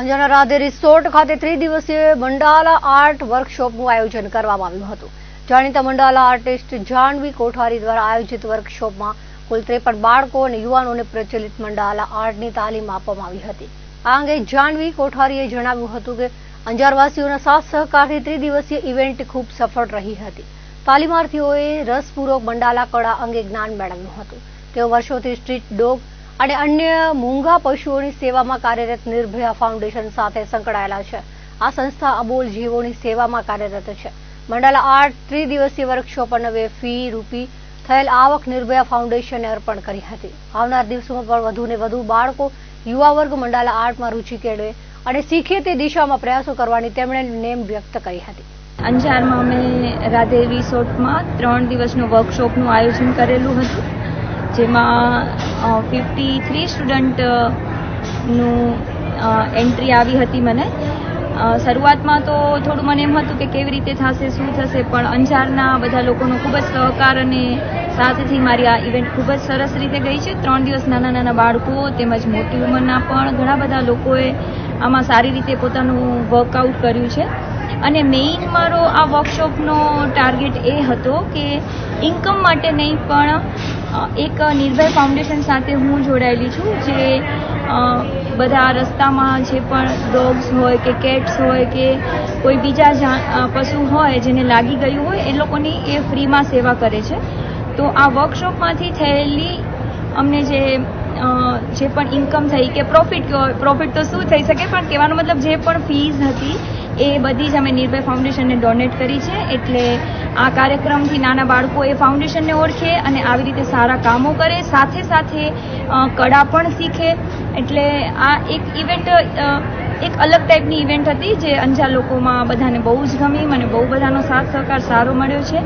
અંજારના રાધે રિસોર્ટ ખાતે ત્રિદિવસીય મંડાલા આર્ટ વર્કશોપનું આયોજન કરવામાં આવ્યું હતું. જાણીતા મંડાલા આર્ટિસ્ટ જાહ્નવી કોઠારી દ્વારા આયોજિત વર્કશોપમાં કુલ ત્રેપન બાળકો અને યુવાનોને પ્રચલિત મંડાલા આર્ટની તાલીમ આપવામાં આવી હતી. આ અંગે જાહ્નવી કોઠારીએ જણાવ્યું હતું કે, અંજારવાસીઓના સાથ સહકારથી ત્રિદિવસીય ઇવેન્ટ ખૂબ સફળ રહી હતી. તાલીમાર્થીઓએ રસપૂર્વક મંડાલા કળા અંગે જ્ઞાન મેળવ્યું હતું. તેઓ વર્ષોથી સ્ટ્રીટ ડોગ અને અન્ય મૂંગા પશુઓની સેવામાં કાર્યરત નિર્ભયા ફાઉન્ડેશન સાથે સંકળાયેલા છે. આ સંસ્થા અબોલ જીવોની સેવામાં કાર્યરત છે. મંડાલા આર્ટ ત્રિદિવસીય વર્કશોપ અને ફી રૂપી થયેલ આવક નિર્ભયા ફાઉન્ડેશને અર્પણ કરી હતી. આવનાર દિવસોમાં પણ વધુને વધુ બાળકો યુવા વર્ગ મંડાલા આર્ટમાં રુચિ કેળવે અને શીખે તે દિશામાં પ્રયાસો કરવાની તેમણે નેમ વ્યક્ત કરી હતી. અંજારમાં અમે રાધે રિસોર્ટમાં ત્રણ દિવસનું વર્કશોપનું આયોજન કરેલું હતું. જેમાં ફિફ્ટી થ્રી સ્ટુડન્ટનું એન્ટ્રી આવી હતી મને. શરૂઆતમાં તો થોડું મને એમ હતું કે કેવી રીતે થશે, શું થશે, પણ અંજારના બધા લોકોનો ખૂબ જ સહકાર અને સાથથી મારી આ ઇવેન્ટ ખૂબ જ સરસ રીતે ગઈ છે. ત્રણ દિવસ નાના નાના બાળકો તેમજ મોટી ઉંમરના પણ ઘણા બધા લોકોએ આમાં સારી રીતે પોતાનું વર્કઆઉટ કર્યું છે. અને મેઇન મારો આ વર્કશોપનો ટાર્ગેટ એ હતો કે ઇન્કમ માટે નહીં પણ એક નિર્ભય ફાઉન્ડેશન સાથે હું જોડાયેલી છું જે બધા રસ્તામાં જે પણ ડોગ્સ હોય કે કેટ્સ હોય કે કોઈ બીજા પશુ હોય જેને લાગી ગયું હોય એ લોકોની એ ફ્રીમાં સેવા કરે છે. તો આ વર્કશોપમાંથી થયેલી અમને જે જે પણ ઇન્કમ થઈ કે પ્રોફિટ પ્રોફિટ તો શું થઈ શકે પણ કહેવાનો મતલબ જે પણ ફીઝ હતી એ બધી જ અમે નિર્ભય ફાઉન્ડેશનને ડોનેટ કરી છે. એટલે આ કાર્યક્રમથી નાના બાળકો એ ફાઉન્ડેશનને ઓળખે અને આવી રીતે સારા કામો કરે. સાથે સાથે કળા પણ શીખે. એટલે આ એક ઇવેન્ટ એક અલગ ટાઈપની ઇવેન્ટ હતી, જે અંજાર લોકોમાં બધાને બહુ જ ગમી. મને બહુ બધાનો સાથ સહકાર સારો મળ્યો છે.